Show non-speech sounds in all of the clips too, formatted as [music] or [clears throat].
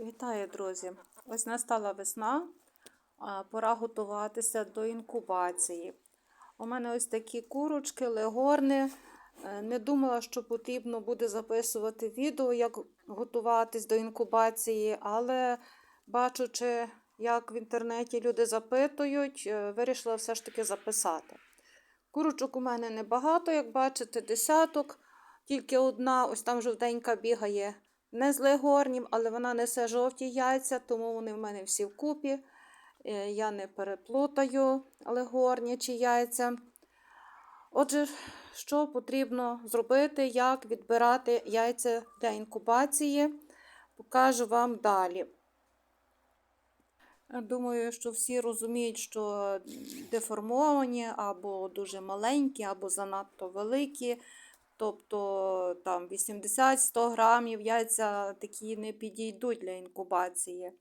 Вітаю, друзі! Ось настала весна, пора готуватися до інкубації. У мене ось такі курочки, легорни. Е, Не думала, що потрібно буде записувати відео, як готуватись до інкубації, але бачучи, як в інтернеті люди запитують, е, вирішила все ж таки записати. Курочок у мене небагато, як бачите, десяток, тільки одна, ось там жовтенька бігає не з легорнім, але вона несе жовті яйця, тому вони в мене всі вкупі. Е, Я не переплутаю легорні чи яйця. Отже, що потрібно зробити, як відбирати яйця для інкубації, покажу вам далі. Думаю, що всі розуміють, що деформовані або дуже маленькі, або занадто великі. Тобто там 80-100 грамів яйця такі не підійдуть для інкубації.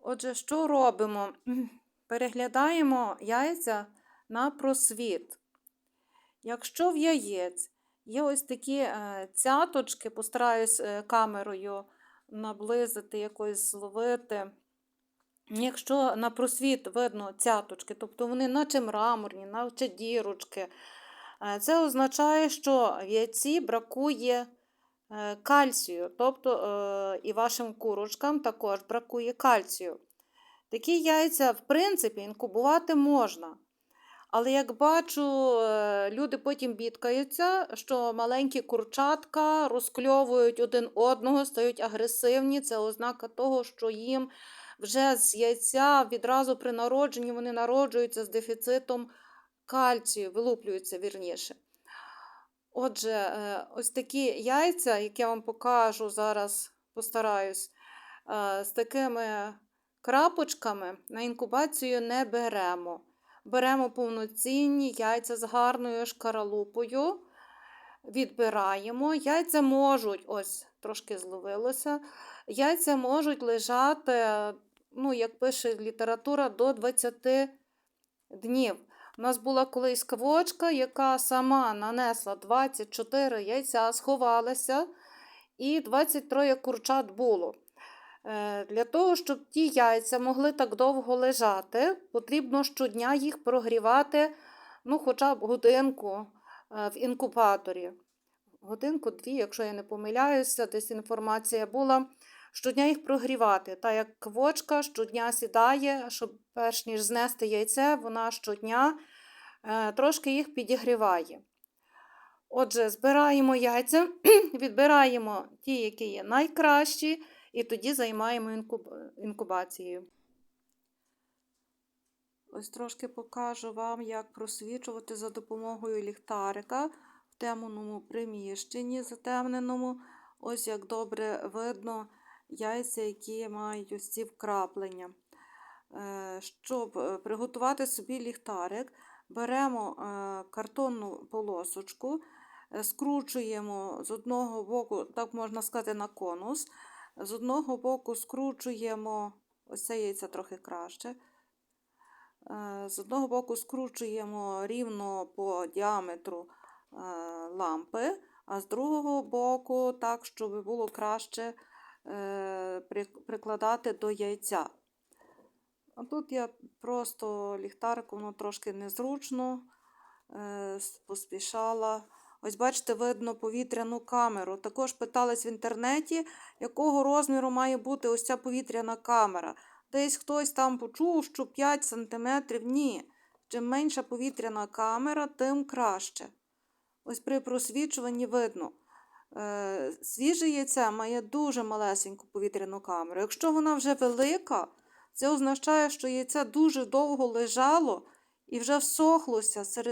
Отже, що робимо? [clears throat] Переглядаємо яйця на просвіт. Якщо в яєць є ось такі е, цяточки, постараюсь е, камерою наблизити, якось зловити. Якщо на просвіт видно цяточки, тобто вони наче мраморні, наче дірочки, це означає, що яйці бракує е, кальцію, тобто е, і вашим курочкам також бракує кальцію. Такі яйця, в принципі, інкубувати можна. Але як бачу, е, люди потім бідкаються, що маленькі курчатка розкльовують один одного, стають агресивні. Це ознака того, що їм вже з яйця відразу при народженні вони народжуються з дефіцитом кальцію, вилуплюються вірніше. Отже, е, ось такі яйця, які я вам покажу зараз, постараюсь, е, з такими крапочками на інкубацію не беремо. Беремо повноцінні яйця з гарною шкаралупою, відбираємо. Яйця можуть, ось трошки зловилося, яйця можуть лежати, ну, як пише література, до 20 днів. У нас була колись квочка, яка сама нанесла 24 яйця, сховалася, і 23 курчат було. Е, Для того, щоб ті яйця могли так довго лежати, потрібно щодня їх прогрівати ну, хоча б годинку е, в інкубаторі. Годинку-дві, якщо я не помиляюся, десь інформація була. Щодня їх прогрівати. Та як квочка щодня сідає, щоб перш ніж знести яйце, вона щодня е, трошки їх підігріває. Отже, збираємо яйця, [clears throat] відбираємо ті, які є найкращі, і тоді займаємо інкуб- інкубацією. Ось трошки покажу вам, як просвічувати за допомогою ліхтарика в темному приміщенні затемненому. Ось як добре видно яйця, які мають ось ці вкраплення. Е, Щоб е, приготувати собі ліхтарик, беремо е, картонну полосочку, скручуємо з одного боку, так можна сказати, на конус. З одного боку скручуємо, ось це яйце трохи краще. З одного боку скручуємо рівно по діаметру лампи, а з другого боку, так, щоб було краще прикладати до яйця. А тут я просто ліхтариком, воно трошки незручно е, поспішала. Ось бачите, видно повітряну камеру. Також питались в інтернеті, якого розміру має бути ось ця повітряна камера. Десь хтось там почув, що 5 см. Ні. Чим менша повітряна камера, тим краще. Ось при просвічуванні видно. Е, свіже яйце має дуже малесеньку повітряну камеру. Якщо вона вже велика, це означає, що яйце дуже довго лежало і вже всохлося,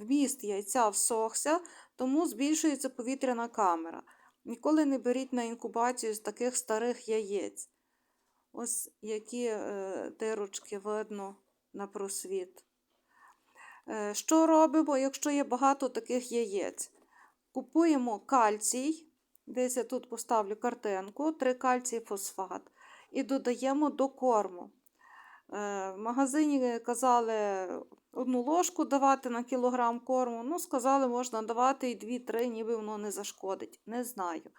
вміст яйця всохся, тому збільшується повітряна камера. Ніколи не беріть на інкубацію з таких старих яєць. Ось які е, дирочки видно на просвіт. Е, Що робимо, якщо є багато таких яєць? Купуємо кальцій, десь я тут поставлю картинку, 3 кальцій фосфат, і додаємо до корму. Е, В магазині казали одну ложку давати на кілограм корму. Ну, сказали, можна давати і 2-3, ніби воно не зашкодить. Не знаю.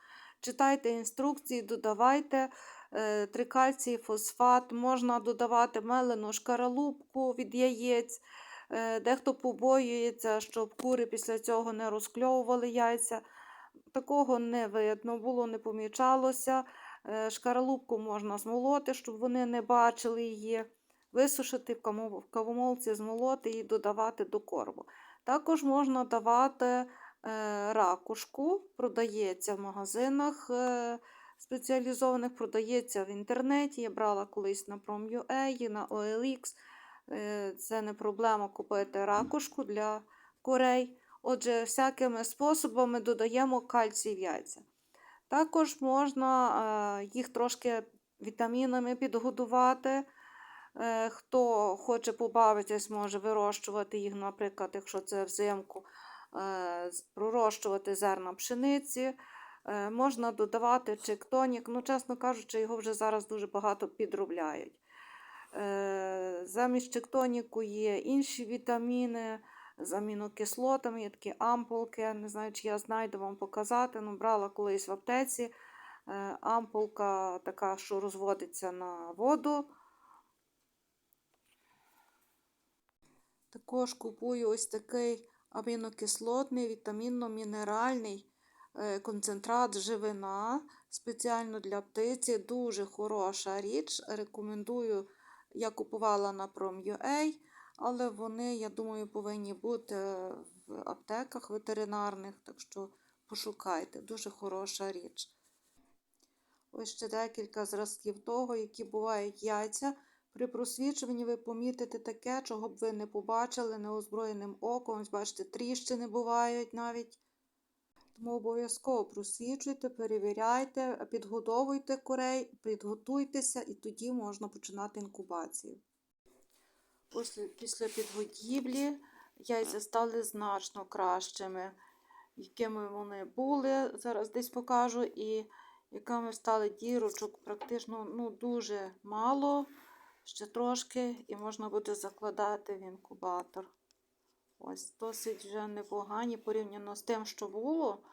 читайте інструкції, додавайте е, трикальцій, фосфат, можна додавати мелену шкаралупку від яєць. Е, Дехто побоюється, щоб кури після цього не розкльовували яйця. Такого не видно було, не помічалося. Е, Шкаралупку можна змолоти, щоб вони не бачили її, висушити в кавомолці, змолоти і додавати до корму. Також можна давати е, ракушку, продається в магазинах спеціалізованих, продається в інтернеті. Я брала колись на Prom.ua, на OLX. Е, Це не проблема купити ракушку для курей. Отже, всякими способами додаємо кальцій в яйця. Також можна е, їх трошки вітамінами підгодувати. Е, Хто хоче побавитись, може вирощувати їх, наприклад, якщо це взимку, пророщувати зерна пшениці. Можна додавати чек-тонік. Ну, чесно кажучи, його вже зараз дуже багато підробляють. Е, Замість чек-тоніку є інші вітаміни з амінокислотами, є такі ампулки. Не знаю, чи я знайду вам показати. Ну, брала колись в аптеці. Е, Ампулка така, що розводиться на воду. Також купую ось такий амінокислотний, вітамінно-мінеральний е, концентрат живина спеціально для птиці. Дуже хороша річ. Рекомендую. Я купувала на Prom.ua, але вони, я думаю, повинні бути в аптеках ветеринарних, так що пошукайте. Дуже хороша річ. Ось ще декілька зразків того, які бувають яйця. При просвічуванні ви помітите таке, чого б ви не побачили неозброєним оком. Бачите, тріщини бувають навіть. Тому обов'язково просвічуйте, перевіряйте, підгодовуйте курей, підготуйтеся і тоді можна починати інкубацію. Після, після підгодівлі яйця стали значно кращими, якими вони були. Зараз десь покажу, і якими стали дірочок практично ну, дуже мало, ще трошки, і можна буде закладати в інкубатор. Ось досить вже непогані порівняно з тим, що було,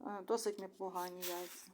е, досить непогані яйця.